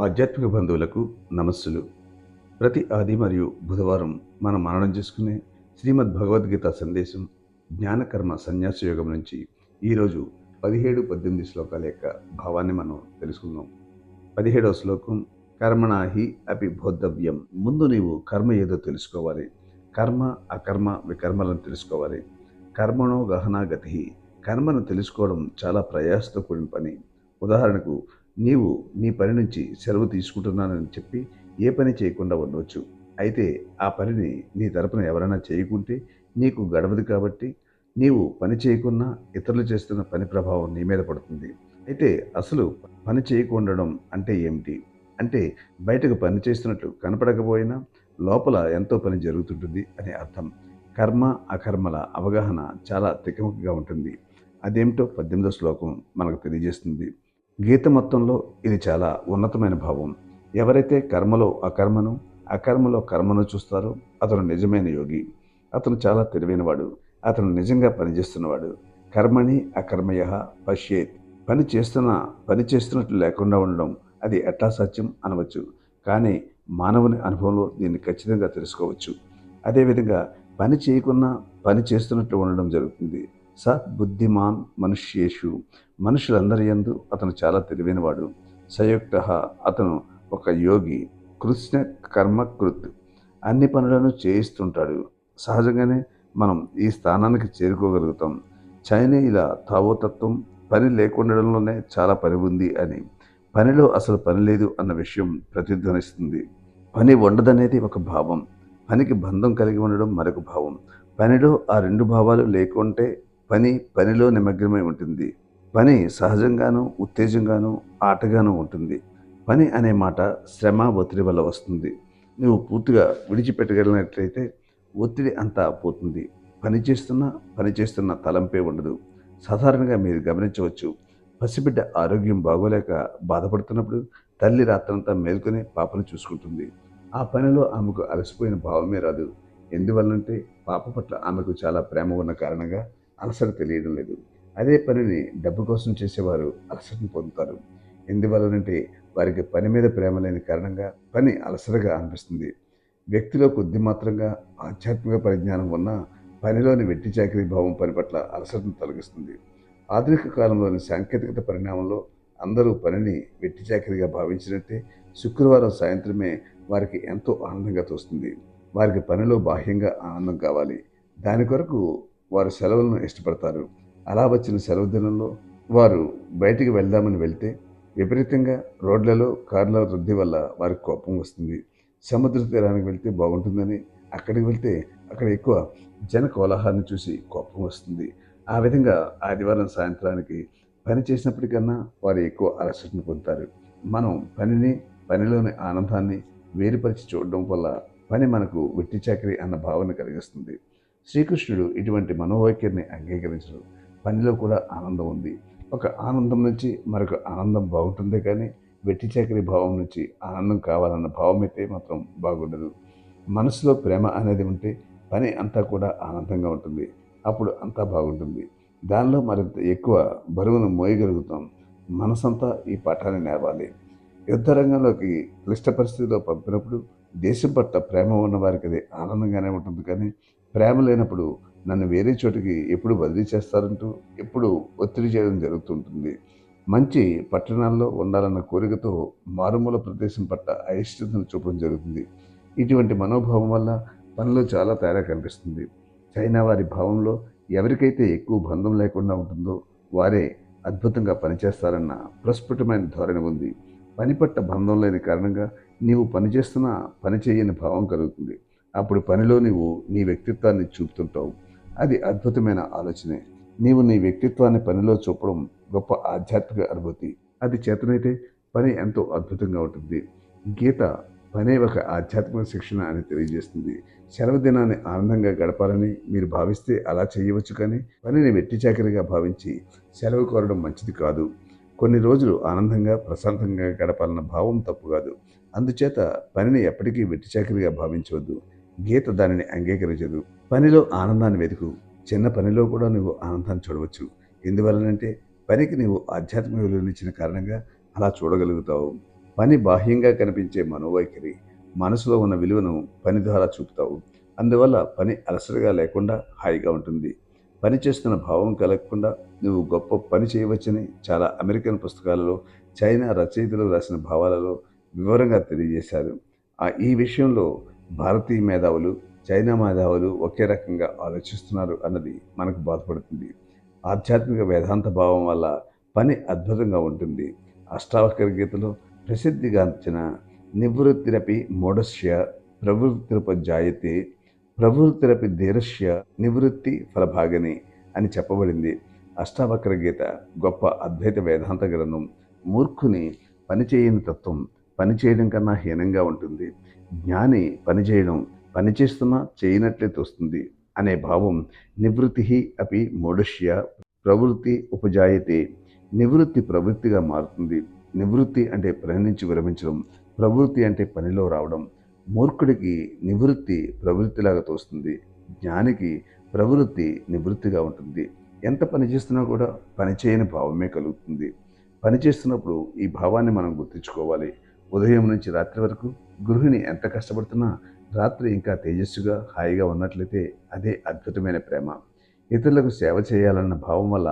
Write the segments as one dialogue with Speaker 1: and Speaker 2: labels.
Speaker 1: ఆధ్యాత్మిక బంధువులకు నమస్సులు. ప్రతి ఆది మరియు బుధవారం మనం మననం చేసుకునే శ్రీమద్ భగవద్గీత సందేశం జ్ఞానకర్మ సన్యాస యోగం నుంచి ఈరోజు పదిహేడు పద్దెనిమిది శ్లోకాల యొక్క భావాన్ని మనం తెలుసుకుందాం. పదిహేడవ శ్లోకం కర్మణాహి అపి బోద్ధవ్యం ముందు నీవు కర్మ ఏదో తెలుసుకోవాలి. కర్మ అకర్మ వికర్మలను తెలుసుకోవాలి. కర్మణో గహనా గతి కర్మను తెలుసుకోవడం చాలా ప్రయాసతో కూడిన పని. ఉదాహరణకు నీవు నీ పని నుంచి సెలవు తీసుకుంటున్నానని చెప్పి ఏ పని చేయకుండా ఉండవచ్చు. అయితే ఆ పనిని నీ తరపున ఎవరైనా చేయకుంటే నీకు గడవదు కాబట్టి నీవు పని చేయకున్నా ఇతరులు చేస్తున్న పని ప్రభావం నీ మీద పడుతుంది. అయితే అసలు పని చేయకుండడం అంటే ఏమిటి? అంటే బయటకు పని చేస్తున్నట్లు కనపడకపోయినా లోపల ఎంతో పని జరుగుతుంటుంది అని అర్థం. కర్మ అకర్మల అవగాహన చాలా తికమకగా ఉంటుంది. అదేమిటో పద్దెనిమిదో శ్లోకం మనకు తెలియజేస్తుంది. గీత మొత్తంలో ఇది చాలా ఉన్నతమైన భావం. ఎవరైతే కర్మలో అకర్మను అకర్మలో కర్మను చూస్తారో అతను నిజమైన యోగి. అతను చాలా తెలివైనవాడు. అతను నిజంగా పనిచేస్తున్నవాడు. కర్మని అకర్మయ పశ్యేత్. పని చేస్తున్న పని చేస్తున్నట్లు లేకుండా ఉండడం అది ఎట్లా సత్యం అనవచ్చు. కానీ మానవుని అనుభవంలో దీన్ని ఖచ్చితంగా తెలుసుకోవచ్చు. అదేవిధంగా పని చేయకున్నా పని చేస్తున్నట్లు ఉండడం జరుగుతుంది. స బుద్ధిమాన్ మనుష్యేషు. మనుషులందరి యందు అతను చాలా తెలివైనవాడు. సయుక్త అతను ఒక యోగి. కృష్ణ కర్మకృత్. అన్ని పనులను చేయిస్తుంటాడు. సహజంగానే మనం ఈ స్థానానికి చేరుకోగలుగుతాం. చైనీయుల తావోతత్వం పని లేకుండడంలోనే చాలా పని ఉంది అని. పనిలో అసలు పని లేదు అన్న విషయం ప్రతిధ్వనిస్తుంది. పని ఉండదనేది ఒక భావం. పనికి బంధం కలిగి ఉండడం మరొక భావం. పనిలో ఆ రెండు భావాలు లేకుంటే పని పనిలో నిమగ్నమై ఉంటుంది. పని సహజంగానూ ఉత్తేజంగానూ ఆటగానూ ఉంటుంది. పని అనే మాట శ్రమ ఒత్తిడి వల్ల వస్తుంది. నువ్వు పూర్తిగా విడిచిపెట్టగలిగినట్లయితే ఒత్తిడి అంతా పోతుంది. పని చేస్తున్నా పని చేస్తున్న తలంపే ఉండదు. సాధారణంగా మీరు గమనించవచ్చు. పసిబిడ్డ ఆరోగ్యం బాగోలేక బాధపడుతున్నప్పుడు తల్లి రాత్రంతా మేల్కొని పాపను చూసుకుంటుంది. ఆ పనిలో ఆమెకు అలసిపోయిన భావమే రాదు. ఎందువల్లంటే పాప పట్ల ఆమెకు చాలా ప్రేమ ఉన్న కారణంగా అలసట తెలియడం లేదు. అదే పనిని డబ్బు కోసం చేసేవారు అలసటను పొందుతారు. ఎందువల్లనంటే వారికి పని మీద ప్రేమ లేని కారణంగా పని అలసటగా అనిపిస్తుంది. వ్యక్తిలో కొద్ది మాత్రంగా ఆధ్యాత్మిక పరిజ్ఞానం ఉన్న పనిలోని వెట్టి చాకరీ భావం పని పట్ల అలసటను తొలగిస్తుంది. ఆధునిక కాలంలోని సాంకేతికత పరిణామంలో అందరూ పనిని వెట్టి చాకరీగా భావించినట్టే శుక్రవారం సాయంత్రమే వారికి ఎంతో ఆనందంగా తోస్తుంది. వారికి పనిలో బాహ్యంగా ఆనందం కావాలి. దాని కొరకు వారు సెలవులను ఇష్టపడతారు. అలా వచ్చిన సెలవు దినంలో వారు బయటికి వెళ్దామని వెళ్తే విపరీతంగా రోడ్లలో కార్ల రద్దీ వల్ల వారికి కోపం వస్తుంది. సముద్ర తీరానికి వెళ్తే బాగుంటుందని అక్కడికి వెళ్తే అక్కడ ఎక్కువ జన కోలాహాన్ని చూసి కోపం వస్తుంది. ఆ విధంగా ఆదివారం సాయంత్రానికి పని చేసినప్పటికన్నా వారు ఎక్కువ అలసటను పొందుతారు. మనం పనిని పనిలోని ఆనందాన్ని వేరుపరిచి చూడడం వల్ల పని మనకు వెట్టి చాకరీ అన్న భావన కలిగిస్తుంది. శ్రీకృష్ణుడు ఇటువంటి మనోవైఖరిని అంగీకరించడు. పనిలో కూడా ఆనందం ఉంది. ఒక ఆనందం నుంచి మరొక ఆనందం బాగుంటుందే కానీ వెట్టి చాకరి భావం నుంచి ఆనందం కావాలన్న భావం అయితే మాత్రం బాగుండదు. మనసులో ప్రేమ అనేది ఉంటే పని అంతా కూడా ఆనందంగా ఉంటుంది. అప్పుడు అంతా బాగుంటుంది. దానిలో మరింత ఎక్కువ బరువును మోయగలుగుతాం. మనసంతా ఈ పాఠాన్ని నేర్వాలి యుద్ధ రంగంలోకి క్లిష్ట పరిస్థితిలో పంపినప్పుడు దేశం పట్ల ప్రేమ ఉన్న వారికి అది ఆనందంగానే ఉంటుంది కానీ ప్రేమ లేనప్పుడు నన్ను వేరే చోటికి ఎప్పుడు బదిలీ చేస్తారంటూ ఎప్పుడు ఒత్తిడి చేయడం జరుగుతుంటుంది. మంచి పట్టణాల్లో ఉండాలన్న కోరికతో మారుమూల ప్రదేశం పట్ల అయిష్టతను చూపడం జరుగుతుంది. ఇటువంటి మనోభావం వల్ల పనిలో చాలా తేడా కనిపిస్తుంది. చైనా వారి భావంలో ఎవరికైతే ఎక్కువ బంధం లేకుండా ఉంటుందో వారే అద్భుతంగా పనిచేస్తారన్న ప్రస్ఫుటమైన ధోరణి ఉంది. పని పట్ల బంధం లేని కారణంగా నీవు పనిచేస్తున్న పని చేయని భావం కలుగుతుంది. అప్పుడు పనిలో నీవు నీ వ్యక్తిత్వాన్ని చూపుతుంటావు. అది అద్భుతమైన ఆలోచనే. నీవు నీ వ్యక్తిత్వాన్ని పనిలో చూపడం గొప్ప ఆధ్యాత్మిక అనుభూతి. అది చేతనైతే పని ఎంతో అద్భుతంగా ఉంటుంది. గీత పనే ఒక ఆధ్యాత్మిక శిక్షణ అని తెలియజేస్తుంది. సెలవు దినాన్ని ఆనందంగా గడపాలని మీరు భావిస్తే అలా చేయవచ్చు కానీ పనిని వెట్టి చాకరిగా భావించి సెలవు కోరడం మంచిది కాదు. కొన్ని రోజులు ఆనందంగా ప్రశాంతంగా గడపాలన్న భావం తప్పు కాదు. అందుచేత పనిని ఎప్పటికీ వెట్టి చాకరిగా భావించవద్దు. గీత దానిని అంగీకరించదు. పనిలో ఆనందాన్ని వెతుకు. చిన్న పనిలో కూడా నువ్వు ఆనందాన్ని చూడవచ్చు. ఎందువలనంటే పనికి నీవు ఆధ్యాత్మిక విలువనిచ్చిన కారణంగా అలా చూడగలుగుతావు. పని బాహ్యంగా కనిపించే మనోవైఖరి మనసులో ఉన్న విలువను పని ద్వారా చూపుతావు. అందువల్ల పని అలసటగా లేకుండా హాయిగా ఉంటుంది. పని చేస్తున్న భావం కలగకుండా నువ్వు గొప్ప పని చేయవచ్చని చాలా అమెరికన్ పుస్తకాలలో చైనా రచయితలు రాసిన భావాలలో వివరంగా తెలియజేశారు. ఆ ఈ విషయంలో భారతీయ మేధావులు చైనా మేధావులు ఒకే రకంగా ఆలోచిస్తున్నారు అన్నది మనకు బాధపడుతుంది. ఆధ్యాత్మిక వేదాంత భావం వల్ల పని అద్భుతంగా ఉంటుంది. అష్టావకర గీతలో ప్రసిద్ధిగాంచిన నివృత్తిరపి మూఢస్య ప్రవృత్తిరపజాయతే ప్రవృత్తిరపి ధీరస్య నివృత్తి ఫలభాగని అని చెప్పబడింది. అష్టావక్ర గీత గొప్ప అద్వైత వేదాంత గ్రంథం. మూర్ఖుని పని చేయని తత్వం పని చేయడం కన్నా హీనంగా ఉంటుంది. జ్ఞాని పని చేయడం చేయనట్లే తోస్తుంది అనే భావం నివృత్తి అపి మోడష్య ప్రవృత్తి ఉపజాయితే. నివృత్తి ప్రవృత్తిగా మారుతుంది. నివృత్తి అంటే పని నుంచి విరమించడం ప్రవృత్తి అంటే పనిలో రావడం. మూర్ఖుడికి నివృత్తి ప్రవృత్తిలాగా తోస్తుంది. జ్ఞానికి ప్రవృత్తి నివృత్తిగా ఉంటుంది. ఎంత పని చేస్తున్నా కూడా పని చేయని భావమే కలుగుతుంది. పని చేస్తున్నప్పుడు ఈ భావాన్ని మనం గుర్తుంచుకోవాలి. ఉదయం నుంచి రాత్రి వరకు గృహిణి ఎంత కష్టపడుతున్నా రాత్రి ఇంకా తేజస్సుగా హాయిగా ఉన్నట్లయితే అదే అద్భుతమైన ప్రేమ. ఇతరులకు సేవ చేయాలన్న భావం వల్ల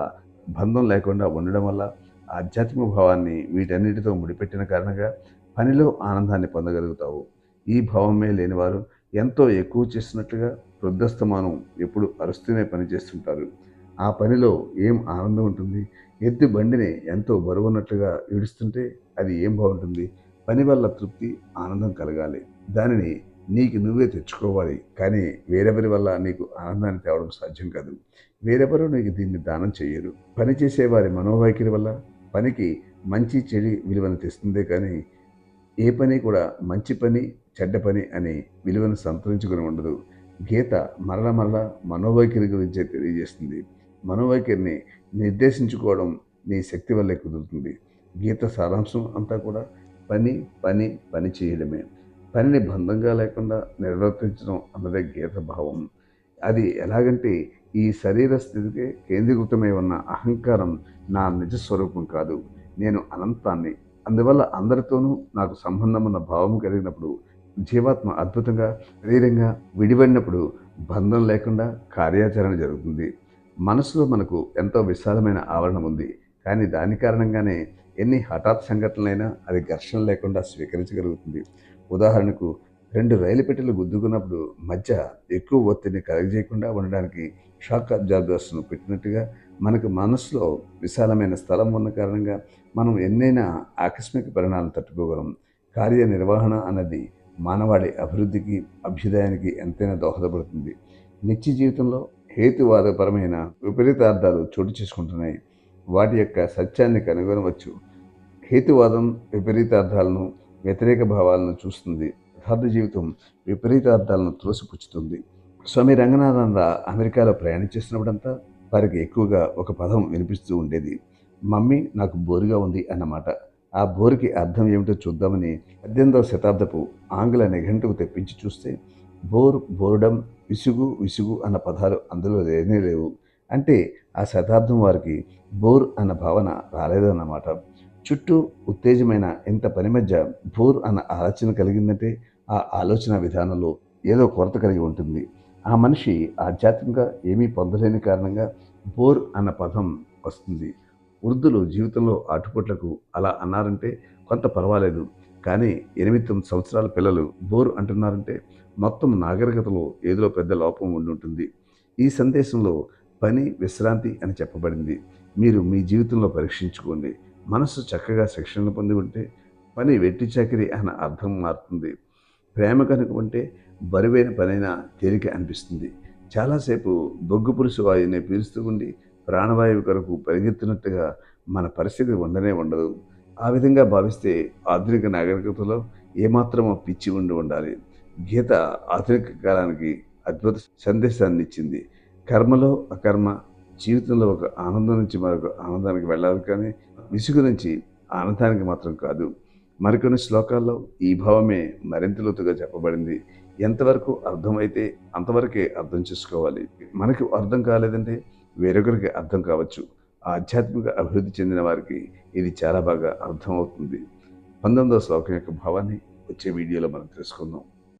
Speaker 1: బంధం లేకుండా ఉండడం వల్ల ఆధ్యాత్మిక భావాన్ని వీటన్నిటితో ముడిపెట్టిన కారణంగా పనిలో ఆనందాన్ని పొందగలుగుతావు. ఈ భావమే లేనివారు ఎంతో ఎక్కువ చేస్తున్నట్లుగా వృద్ధస్తమానం ఎప్పుడు అరుస్తూనే పని చేస్తుంటారు ఆ పనిలో ఏం ఆనందం ఉంటుంది? ఎద్దు బండిని ఎంతో బరువున్నట్లుగా ఈడుస్తుంటే అది ఏం బాగుంటుంది? పని వల్ల తృప్తి ఆనందం కలగాలి. దానిని నీకు నువ్వే తెచ్చుకోవాలి. కానీ వేరెవరి వల్ల నీకు ఆనందాన్ని తేవడం సాధ్యం కాదు. వేరెవరు నీకు దీన్ని దానం చేయరు పని చేసేవారి మనోవైఖరి వల్ల పనికి మంచి చెడి విలువను తెస్తుందే కానీ ఏ పని కూడా మంచి పని చెడ్డ పని అనే విలువను సంతరించుకుని ఉండదు. గీత మరల మరల మనోవైఖరి గురించే తెలియజేస్తుంది. మనోవైఖరిని నిర్దేశించుకోవడం నీ శక్తి వల్లే కుదురుతుంది. గీత సారాంశం అంతా కూడా పని పని పని చేయడమే. పనిని బంధంగా లేకుండా నిర్వర్తించడం అన్నదే గీత భావం అది ఎలాగంటే ఈ శరీర స్థితికి కేంద్రీకృతమై ఉన్న అహంకారం నా నిజ స్వరూపం కాదు. నేను అనంతాన్ని. అందువల్ల అందరితోనూ నాకు సంబంధం ఉన్న భావం కలిగినప్పుడు జీవాత్మ అద్భుతంగా శరీరంగా విడిపడినప్పుడు బంధం లేకుండా కార్యాచరణ జరుగుతుంది. మనసులో మనకు ఎంతో విశాలమైన ఆవరణ ఉంది కానీ దాని కారణంగానే ఎన్ని హఠాత్ సంఘటనలైనా అది ఘర్షణ లేకుండా స్వీకరించగలుగుతుంది. ఉదాహరణకు రెండు రైలు పెట్టెలు గుద్దుకున్నప్పుడు మధ్య ఎక్కువ ఒత్తిడిని కలగజేయకుండా ఉండడానికి షాక్ అబ్జార్బర్స్ను పెట్టినట్టుగా మనకు మనసులో విశాలమైన స్థలం ఉన్న కారణంగా మనం ఎన్నైనా ఆకస్మిక పరిణామాలు తట్టుకోగలం. కార్యనిర్వహణ అన్నది మానవాళి అభివృద్ధికి అభ్యుదయానికి ఎంతైనా దోహదపడుతుంది. నిత్య జీవితంలో హేతువాదపరమైన విపరీతార్థాలు చోటు చేసుకుంటున్నాయి. వాటి యొక్క సత్యాన్ని కనుగొనవచ్చు. హేతువాదం విపరీతార్థాలను వ్యతిరేక భావాలను చూస్తుంది. యథార్థ జీవితం విపరీతార్థాలను త్రోసిపుచ్చుతుంది. స్వామి రంగనాథన్ అమెరికాలో ప్రయాణించేసినప్పుడంతా వారికి ఎక్కువగా ఒక పదం వినిపిస్తూ ఉండేది. మమ్మీ నాకు బోరుగా ఉంది అన్నమాట. ఆ బోరుకి అర్థం ఏమిటో చూద్దామని పద్దెనిమిదవ శతాబ్దపు ఆంగ్ల నిఘంటువు తెప్పించి చూస్తే బోర్ బోర్డం విసుగు విసుగు అన్న పదాలు అందులో లేనే లేవు. అంటే ఆ శతాబ్దం వారికి బోర్ అన్న భావన రాలేదన్నమాట. చుట్టూ ఉత్తేజమైన ఇంత పని మధ్య బోర్ అన్న ఆలోచన కలిగిందంటే ఆ ఆలోచన విధానంలో ఏదో కొరత కలిగి ఉంటుంది. ఆ మనిషి ఆధ్యాత్మికంగా ఏమీ పొందలేని కారణంగా బోర్ అన్న పదం వస్తుంది. వృద్ధులు జీవితంలో ఆటుపోట్లకు అలా అన్నారంటే కొంత పర్వాలేదు. కానీ ఎనిమిది తొమ్మిది సంవత్సరాల పిల్లలు బోర్ అంటున్నారంటే మొత్తం నాగరికతలో ఏదో పెద్ద లోపం ఉండి ఉంటుంది. ఈ సందేశంలో పని విశ్రాంతి అని చెప్పబడింది. మీరు మీ జీవితంలో పరీక్షించుకోండి. మనసు చక్కగా శిక్షణ పొంది ఉంటే పని వెట్టి చకిరి అన్న అర్థం మారుతుంది. ప్రేమ కనుక ఉంటే బరువైన పనైనా తేలిక అనిపిస్తుంది. చాలాసేపు బొగ్గు పులుసు వాయువుని పీలుస్తూ ఉండి ప్రాణవాయువు కొరకు పరిగెత్తినట్టుగా మన పరిస్థితి ఉండనే ఉండదు. ఆ విధంగా భావిస్తే ఆధునిక నాగరికతలో ఏమాత్రమో పిచ్చి ఉండి ఉండాలి. గీత ఆధునిక కాలానికి అద్భుత సందేశాన్ని ఇచ్చింది. కర్మలో అకర్మ జీవితంలో ఒక ఆనందం నుంచి మరొక ఆనందానికి వెళ్ళాలి కానీ విసుగు నుంచి ఆనందానికి మాత్రం కాదు. మరికొన్ని శ్లోకాల్లో ఈ భావమే మరింత లోతుగా చెప్పబడింది. ఎంతవరకు అర్థమైతే అంతవరకే అర్థం చేసుకోవాలి. మనకు అర్థం కాలేదంటే వేరొకరికి అర్థం కావచ్చు. ఆధ్యాత్మిక అభివృద్ధి చెందిన వారికి ఇది చాలా బాగా అర్థమవుతుంది. పంతొమ్మిదవ శ్లోకం యొక్క భావాన్ని వచ్చే వీడియోలో మనం తెలుసుకుందాం.